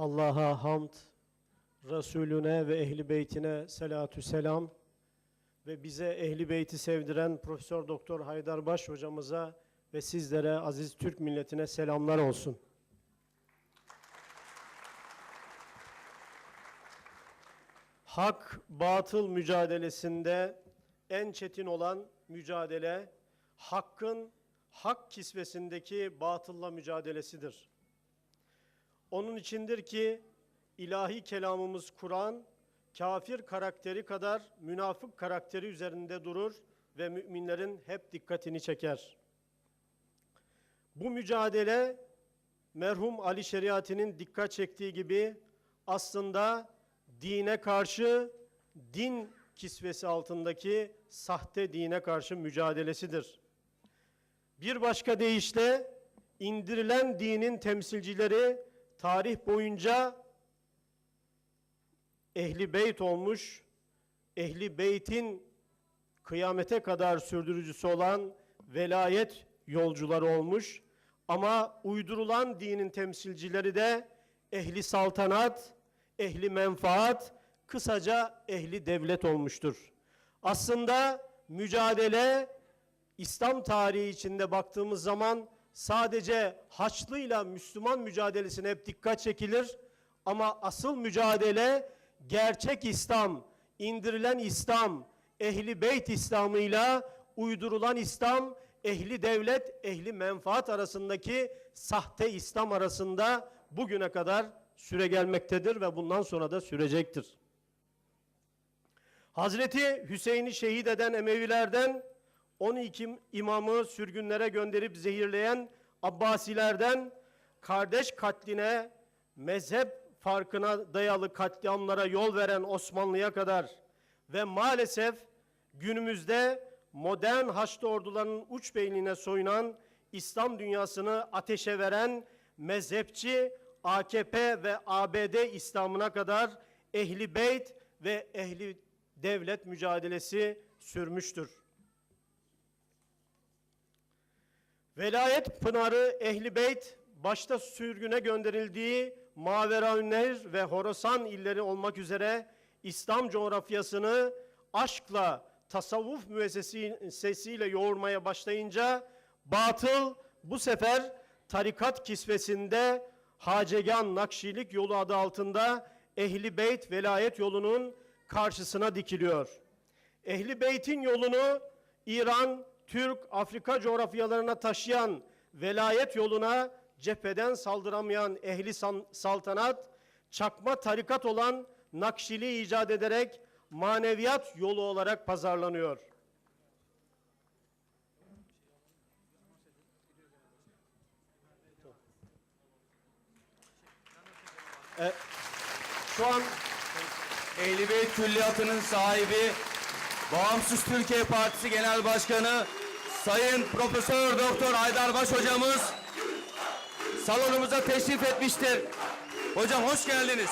Allah'a hamd, Resulüne ve ehli beytine selatü selam ve bize ehli beyti sevdiren Profesör Doktor Haydar Baş hocamıza ve sizlere aziz Türk milletine selamlar olsun. Hak batıl mücadelesinde en çetin olan mücadele hakkın hak kisvesindeki batılla mücadelesidir. Onun içindir ki ilahi kelamımız Kur'an kafir karakteri kadar münafık karakteri üzerinde durur ve müminlerin hep dikkatini çeker. Bu mücadele merhum Ali Şeriati'nin dikkat çektiği gibi aslında dine karşı din kisvesi altındaki sahte dine karşı mücadelesidir. Bir başka deyişle indirilen dinin temsilcileri tarih boyunca ehli beyt olmuş, ehli beytin kıyamete kadar sürdürücüsü olan velayet yolcuları olmuş ama uydurulan dinin temsilcileri de ehli saltanat, ehli menfaat, kısaca ehli devlet olmuştur. Aslında mücadele İslam tarihi içinde baktığımız zaman sadece Haçlı'yla Müslüman mücadelesine hep dikkat çekilir ama asıl mücadele gerçek İslam, indirilen İslam, ehli beyt İslam'ıyla uydurulan İslam, ehli devlet, ehli menfaat arasındaki sahte İslam arasında bugüne kadar süre gelmektedir ve bundan sonra da sürecektir. Hazreti Hüseyin'i şehit eden Emevilerden 12 imamı sürgünlere gönderip zehirleyen Abbasilerden kardeş katline, mezhep farkına dayalı katliamlara yol veren Osmanlı'ya kadar ve maalesef günümüzde modern Haçlı ordularının uç beynine soyunan İslam dünyasını ateşe veren mezhepçi AKP ve ABD İslam'ına kadar ehli beyt ve ehli devlet mücadelesi sürmüştür. Velayet Pınarı Ehli Beyt başta sürgüne gönderildiği Maveraünnehr ve Horasan illeri olmak üzere İslam coğrafyasını aşkla tasavvuf müessesiyle yoğurmaya başlayınca batıl bu sefer tarikat kisvesinde Hacegan Nakşilik yolu adı altında Ehli Beyt velayet yolunun karşısına dikiliyor. Ehli Beyt'in yolunu İran, Türk, Afrika coğrafyalarına taşıyan velayet yoluna cepheden saldıramayan ehli saltanat, çakma tarikat olan Nakşili icat ederek maneviyat yolu olarak pazarlanıyor. E, şu an Ehli Beyt Külliyatı'nın sahibi Bağımsız Türkiye Partisi Genel Başkanı Sayın Profesör Doktor Aydarbaş hocamız salonumuza teşrif etmiştir. Hocam hoş geldiniz.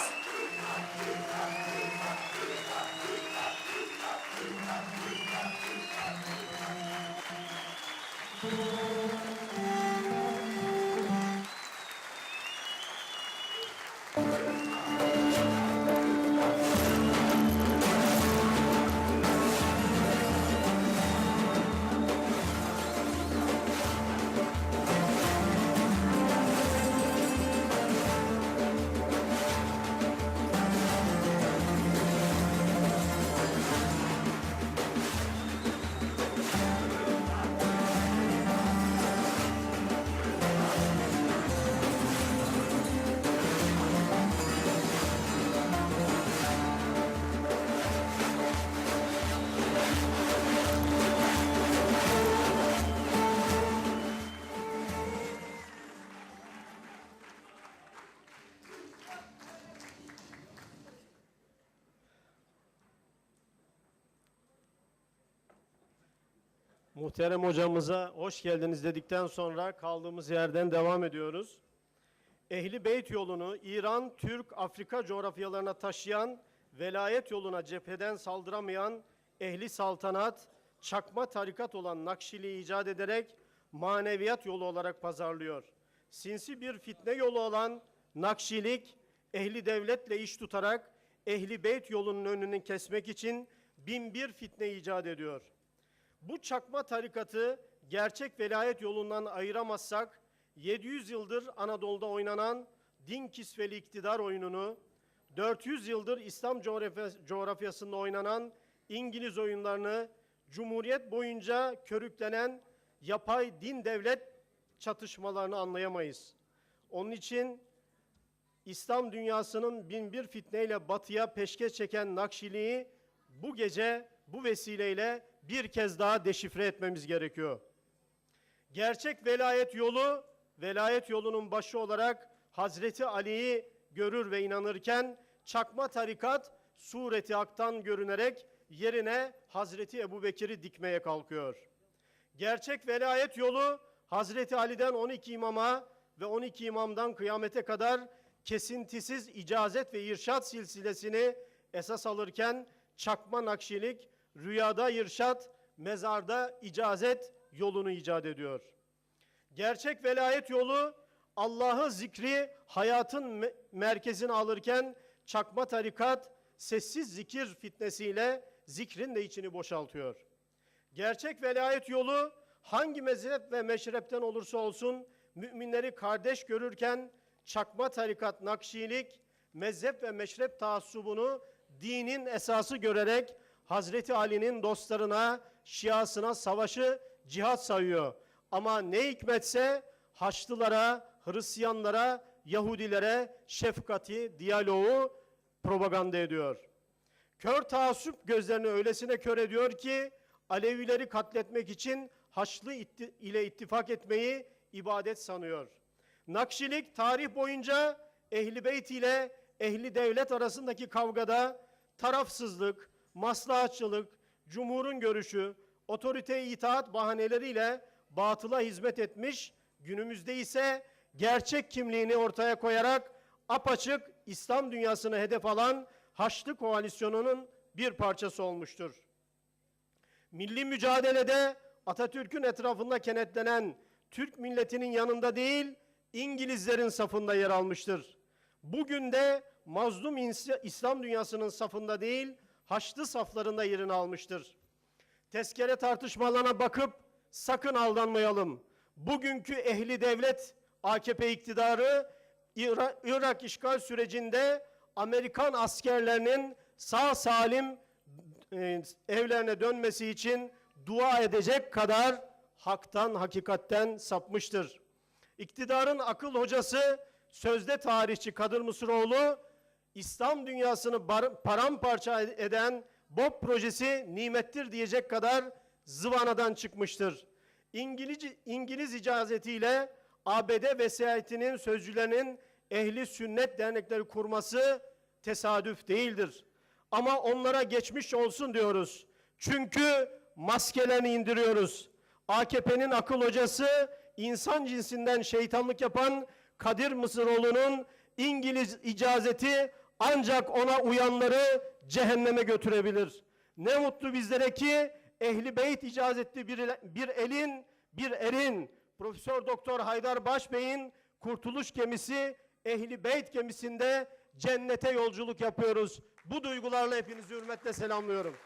Muhterem hocamıza hoş geldiniz dedikten sonra kaldığımız yerden devam ediyoruz. Ehli Beyt yolunu İran, Türk, Afrika coğrafyalarına taşıyan, velayet yoluna cepheden saldıramayan ehli saltanat, çakma tarikat olan Nakşili icat ederek maneviyat yolu olarak pazarlıyor. Sinsi bir fitne yolu olan Nakşilik, ehli devletle iş tutarak ehli beyt yolunun önünü kesmek için bin bir fitne icat ediyor. Bu çakma tarikatı gerçek velayet yolundan ayıramazsak 700 yıldır Anadolu'da oynanan din kisveli iktidar oyununu, 400 yıldır İslam coğrafya- coğrafyasında oynanan İngiliz oyunlarını, Cumhuriyet boyunca körüklenen yapay din devlet çatışmalarını anlayamayız. Onun için İslam dünyasının bin bir fitneyle batıya peşkeş çeken Nakşiliği bu gece bu vesileyle bir kez daha deşifre etmemiz gerekiyor. Gerçek velayet yolu, velayet yolunun başı olarak Hazreti Ali'yi görür ve inanırken çakma tarikat sureti aktan görünerek yerine Hazreti Ebubekir'i dikmeye kalkıyor. Gerçek velayet yolu Hazreti Ali'den 12 imama ve 12 imamdan kıyamete kadar kesintisiz icazet ve irşat silsilesini esas alırken çakma nakşilik, rüyada irşat, mezarda icazet yolunu icat ediyor. Gerçek velayet yolu Allah'ı zikri hayatın me- merkezine alırken çakma tarikat sessiz zikir fitnesiyle zikrin de içini boşaltıyor. Gerçek velayet yolu hangi mezhep ve meşrepten olursa olsun müminleri kardeş görürken çakma tarikat nakşilik, mezhep ve meşrep taassubunu dinin esası görerek Hazreti Ali'nin dostlarına, şiasına savaşı cihat sayıyor. Ama ne hikmetse Haçlılara, Hristiyanlara, Yahudilere şefkati, diyaloğu propaganda ediyor. Kör taassup gözlerini öylesine kör ediyor ki Alevileri katletmek için Haçlı itti- ile ittifak etmeyi ibadet sanıyor. Nakşilik tarih boyunca Ehli Beyt ile Ehli Devlet arasındaki kavgada tarafsızlık, maslahatçılık, cumhurun görüşü, otoriteye itaat bahaneleriyle batıla hizmet etmiş, günümüzde ise gerçek kimliğini ortaya koyarak apaçık İslam dünyasını hedef alan Haçlı koalisyonunun bir parçası olmuştur. Milli mücadelede Atatürk'ün etrafında kenetlenen Türk milletinin yanında değil, İngilizlerin safında yer almıştır. Bugün de mazlum İslam dünyasının safında değil, Haçlı saflarında yerini almıştır. Tezkere tartışmalarına bakıp sakın aldanmayalım. Bugünkü ehli devlet AKP iktidarı İra- Irak işgal sürecinde Amerikan askerlerinin sağ salim e, evlerine dönmesi için dua edecek kadar haktan, hakikatten sapmıştır. İktidarın akıl hocası, sözde tarihçi Kadir Mısıroğlu, İslam dünyasını paramparça eden BOP projesi nimettir diyecek kadar zıvanadan çıkmıştır. İngiliz, İngiliz icazetiyle ABD vesayetinin sözcülerinin ehli sünnet dernekleri kurması tesadüf değildir. Ama onlara geçmiş olsun diyoruz. Çünkü maskelerini indiriyoruz. AKP'nin akıl hocası insan cinsinden şeytanlık yapan Kadir Mısıroğlu'nun İngiliz icazeti ancak ona uyanları cehenneme götürebilir. Ne mutlu bizlere ki Ehli Beyt icazetli bir, bir elin, bir erin Profesör Doktor Haydar Başbey'in kurtuluş gemisi Ehli Beyt gemisinde cennete yolculuk yapıyoruz. Bu duygularla hepinizi hürmetle selamlıyorum.